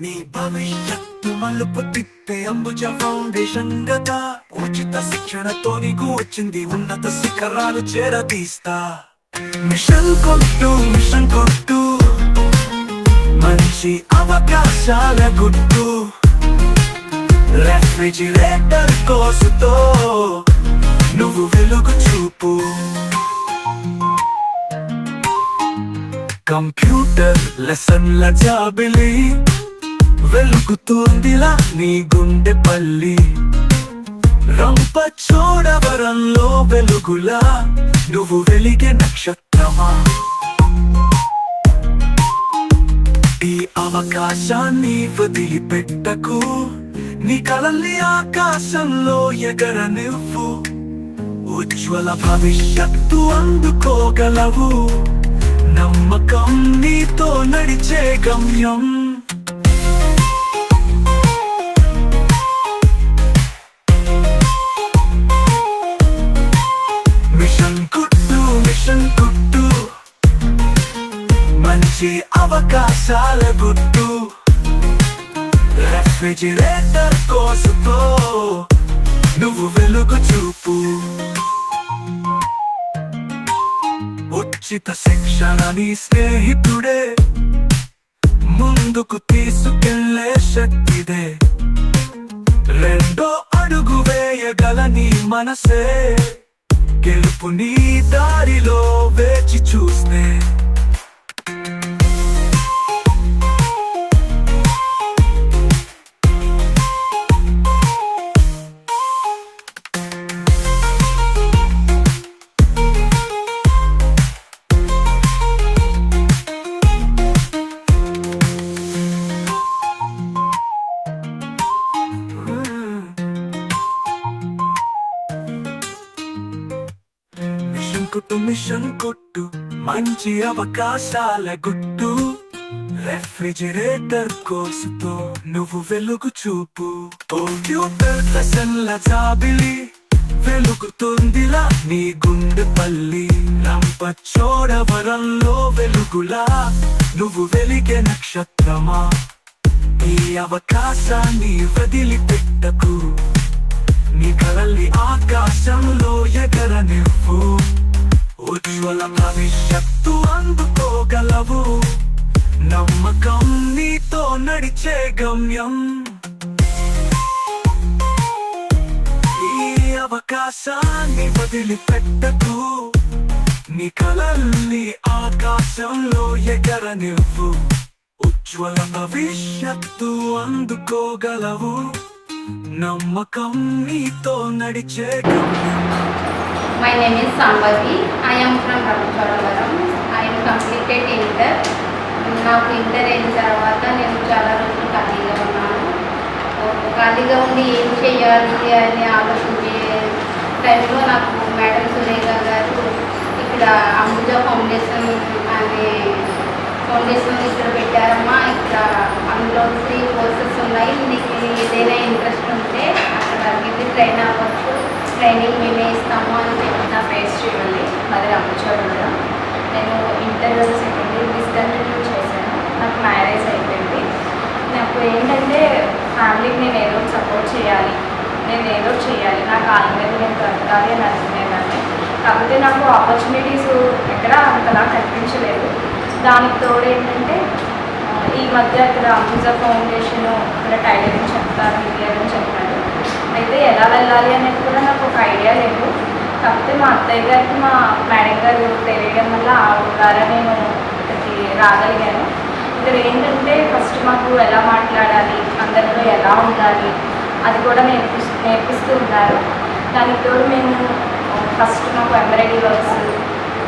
నీ భవిష్యత్తు మలుపు తిప్పే అంబుజ ఫౌండేషన్ గత. ఉచిత శిక్షణతో నీకు వచ్చింది ఉన్నత శిఖరాలు చేరతీస్తా మిషన్ కొట్టు మిషన్ కొట్టు. మంచి అవకాశాల గుట్టు. రెఫ్రిజిరేటర్ కోసుతో నువ్వు వెలుగు చూపు. కంప్యూటర్ లెసన్ల జాబిలీ. వెలుగుతోందిలా నీ గుండె పల్లి. రంప చూడవరంలో వెలుగులా నువ్వు వెలిగే నక్షత్రమా. ఈ అవకాశాన్ని వదిలిపెట్టకు నీ కలల్ని ఆకాశంలో ఎగరనివ్వు. ఉజ్వల భవిష్యత్తు అందుకోగలవు. నమ్మకం నీతో నడిచే గమ్యం మంచి అవకాశాల గుట్టు. రెఫ్రిజిరేటర్ కోసుతో నువ్వు వెలుగు చూపు. ఉచిత శిక్షణ నీ స్నేహితుడే. ముందుకు తీసుకెళ్ళే శక్తిదే. రెండో అడుగు వేయగల నీ మనసే. గెలుపు నీ దారిలో వేచి చూస్తే. కొట్టు మిషన్ కొట్టు మంచి అవకాశాల గుట్టు. రెఫ్రిజిరేటర్ కోసుతో నువ్వు వెలుగు చూపు. కంప్యూటర్ లెసన్ల జాబిలి వెలుగుతుందిలా నీ గుండె పల్లి. రంప చోడవరంలో వెలుగులా నువ్వు వెలిగే నక్షత్రమా? ఈ అవకాశాన్ని వదిలిపెట్టకు. నీ కలల్ని ఆకాశంలో ఎగరనివ్వు. ఉజ్వల భవిష్యత్తు అందుకోగలవు. నమ్మకం నీతో నడిచే గమ్యం. ఈ అవకాశాన్ని వదిలిపెట్టకు. నీ కలల్ని ఆకాశంలో ఎగరనివ్వు. ఉజ్వల భవిష్యత్తు అందుకోగలవు. నమ్మకం నీతో నడిచే గమ్యం. My name is Sambhavi. I am from Ramachoravaram. I am completed inter. నాకు ఇంటర్ అయిన తర్వాత నేను చాలా రోజులు ఖాళీగా ఉన్నాను ఖాళీగా ఉండి ఏం చేయాలి అని ఆలోచించే టైంలో నాకు మేడం సురేఖ గారు ఇక్కడ అంబుజ ఫౌండేషన్ అనే ఫౌండేషన్ ఇక్కడ పెట్టారమ్మా ఇక్కడ అందులో త్రీ కోర్సెస్ ఉన్నాయి నీకు ఏదైనా ఇంట్రెస్ట్ ఉంటే అక్కడ వెళ్ళి ట్రైన్ అవ్వచ్చు ట్రైనింగ్ మేమే ఇస్తాము అని చెప్పి నా పేరు శ్రీవల్లి మాది రంపచోడవరం నేను ఇంటర్ సెకండ్ ఇయర్ డిస్కంటిన్యూ చేశాను. నాకు మ్యారేజ్ అయిపోయింది. నాకు ఏంటంటే ఫ్యామిలీకి నేను ఏదో ఒకటి సపోర్ట్ చేయాలి. నేను ఏదో ఒకటి చేయాలి. నా కాళ్ళ మీద నేను బ్రతకాలి అని అనుకునేదాన్ని. కాకపోతే నాకు ఆపర్చునిటీస్ ఎక్కడ అంతలా కనిపించలేదు. దానికి తోడు ఏంటంటే ఈ మధ్య ఇక్కడ అంబుజా ఫౌండేషన్ ఇక్కడ టైలరింగ్ చెప్తారు ఇది అని చెప్పారు. అయితే ఎలా వెళ్ళాలి అనేది కూడా నాకు ఒక ఐడియా లేదు. కాకపోతే మా అత్తయ్య గారికి మా మేడం గారు తెలియడం వల్ల ఆ ద్వారా నేను ఇక్కడికి రాగలిగాను. ఇక్కడ ఏంటంటే ఫస్ట్ మాకు ఎలా మాట్లాడాలి అందరితో ఎలా ఉండాలి అది కూడా నేర్పి నేర్పిస్తూ ఉన్నారు. దానికి తోడు మేము ఫస్ట్ మాకు ఎంబ్రాయిడరీ వర్క్స్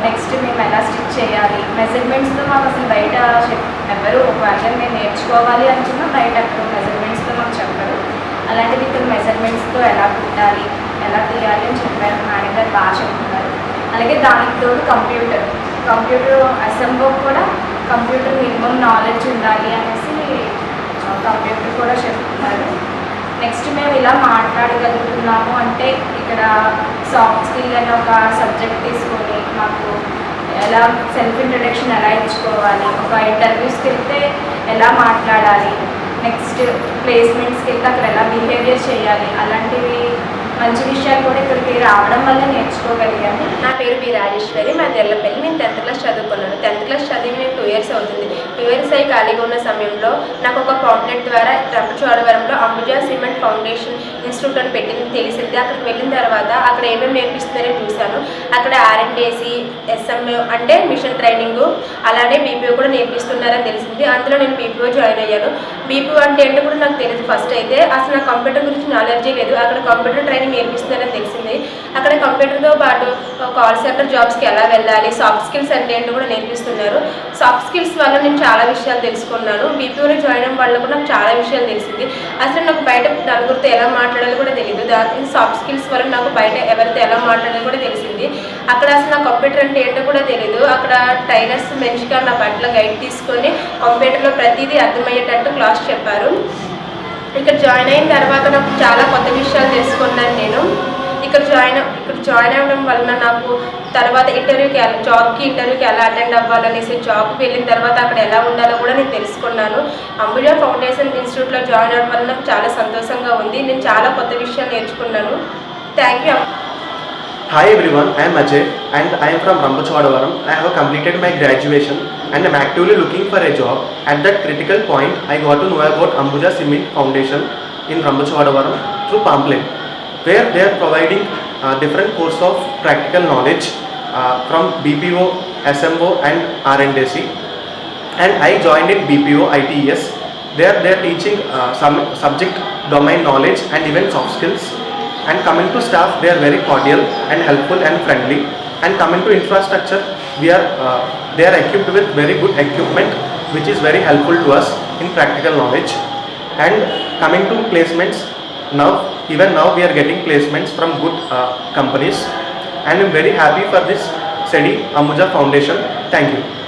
నెక్స్ట్ మేము ఎలా స్టిచ్ చేయాలి మెజర్మెంట్స్తో మాకు అసలు బయట చెప్ ఎవరు ఒకవేళ మేము నేర్చుకోవాలి అనుకున్నా బయట అక్కడ మెజర్మెంట్స్తో మాకు చెప్పరు అలాంటిది ఇక్కడ మెజర్మెంట్స్తో ఎలా కుట్టాలి ఎలా తీయాలి అని చెప్పారు మేడం గారు బాగా చెప్తున్నారు. అలాగే దానికి తోడు కంప్యూటర్. కంప్యూటర్ అసెంబ్లో కూడా కంప్యూటర్ మినిమం నాలెడ్జ్ ఉండాలి అనేసి కంప్యూటర్ కూడా చెప్తున్నారు. నెక్స్ట్ మేము ఇలా మాట్లాడగలుగుతున్నాము అంటే ఇక్కడ సాఫ్ట్ స్కిల్ అనే ఒక సబ్జెక్ట్ తీసుకొని మాకు ఎలా సెల్ఫ్ ఇంట్రడక్షన్ ఎలా ఇచ్చుకోవాలి ఒక ఇంటర్వ్యూస్కి వెళ్తే ఎలా మాట్లాడాలి నెక్స్ట్ ప్లేస్మెంట్స్కి వెళ్తే అక్కడ ఎలా బిహేవియర్ చేయాలి? అలాంటివి మంచి విషయాలు కూడా ఇక్కడికి రావడం వల్ల నేర్చుకోగలిగాను. నా పేరు బి రాజేశ్వరి. మా తెల్లపల్లి నేను టెన్త్ క్లాస్ చదువుకున్నాను. టెన్త్ క్లాస్ చదివి నేను టూ ఇయర్స్ అవుతుంది. టూ ఇయర్స్ అయి ఖాళీగా ఉన్న సమయంలో నాకు ఒక పాంప్లెట్ ద్వారా ఫౌండేషన్ ఇన్స్టిట్యూట్ అని పెట్టింది తెలిసింది. అక్కడికి వెళ్ళిన తర్వాత అక్కడ ఏమేమి నేర్పిస్తున్నారో చూశాను. అక్కడ ఆర్ఎండ్ఏసి ఎస్ఎంఏ అంటే మిషన్ ట్రైనింగ్ అలానే బీపీఓ కూడా నేర్పిస్తున్నారని తెలిసింది. అందులో నేను బీపీఓ జాయిన్ అయ్యాను. బీపీఓ అంటే ఏంటో కూడా నాకు తెలియదు ఫస్ట్ అయితే. అసలు నాకు కంప్యూటర్ గురించి నాలెడ్జే లేదు. అక్కడ కంప్యూటర్ ట్రైనింగ్ నేర్పిస్తున్నారని తెలిసింది. అక్కడ కంప్యూటర్తో పాటు కాల్ సెంటర్ జాబ్స్కి ఎలా వెళ్ళాలి సాఫ్ట్ స్కిల్స్ అంటే ఏంటో కూడా నేర్పిస్తున్నారు. సాఫ్ట్ స్కిల్స్ వల్ల నేను చాలా విషయాలు తెలుసుకున్నాను. బీపీఓలో జాయిన్ అవ్వడం వల్ల కూడా నాకు చాలా విషయాలు తెలిసింది. అసలు నాకు బయట నలుగురితో ఎలా మాట్లాడాలో కూడా తెలియదు దాని సాఫ్ట్ స్కిల్స్ వల్ల నాకు బయట ఎవరితో ఎలా మాట్లాడాలో కూడా తెలిసింది. అక్కడ అసలు నా కంప్యూటర్ అంటే ఏంటో కూడా తెలియదు అక్కడ టైలర్స్ మంచిగా నా బట్టల గైడ్ తీసుకొని కంప్యూటర్లో ప్రతిదీ అర్థమయ్యేటట్టు క్లాస్ చెప్పారు. ఇక్కడ జాయిన్ అయిన తర్వాత నాకు చాలా కొత్త విషయాలు తెలుసుకున్నాను నేను. ఇక్కడ జాయిన్ ఇక్కడ జాయిన్ అవ్వడం వలన నాకు తర్వాత ఇంటర్వ్యూకి ఎలా జాబ్కి ఇంటర్వ్యూకి ఎలా అటెండ్ అవ్వాలనేసి జాబ్కి వెళ్ళిన తర్వాత అక్కడ ఎలా ఉండాలో కూడా నేను తెలుసుకున్నాను అంబుజా ఫౌండేషన్ ఇన్స్టిట్యూట్లో జాయిన్ అవ్వడం వల్ల నాకు చాలా సంతోషంగా ఉంది నేను చాలా కొత్త విషయాలు నేర్చుకున్నాను thank you Hi everyone, I am Ajay and I am from Rambachwadawaram. I have completed my graduation and am actively looking for a job. At that critical point, I got to know about Ambuja Cement Foundation in Rambachwadawaram through pamphlet, where they are providing uh, different course of practical knowledge uh, from BPO, SMO and R&DC. And I joined in BPO ITES. There they are teaching uh, some subject domain knowledge and even soft skills. And coming to staff, they are very cordial and helpful and friendly. And coming to infrastructure, we are uh, they are equipped with very good equipment, which is very helpful to us in practical knowledge. And coming to placements, now even now we are getting placements from good uh, companies. And I'm very happy for this SEDI Amuja Foundation. Thank you.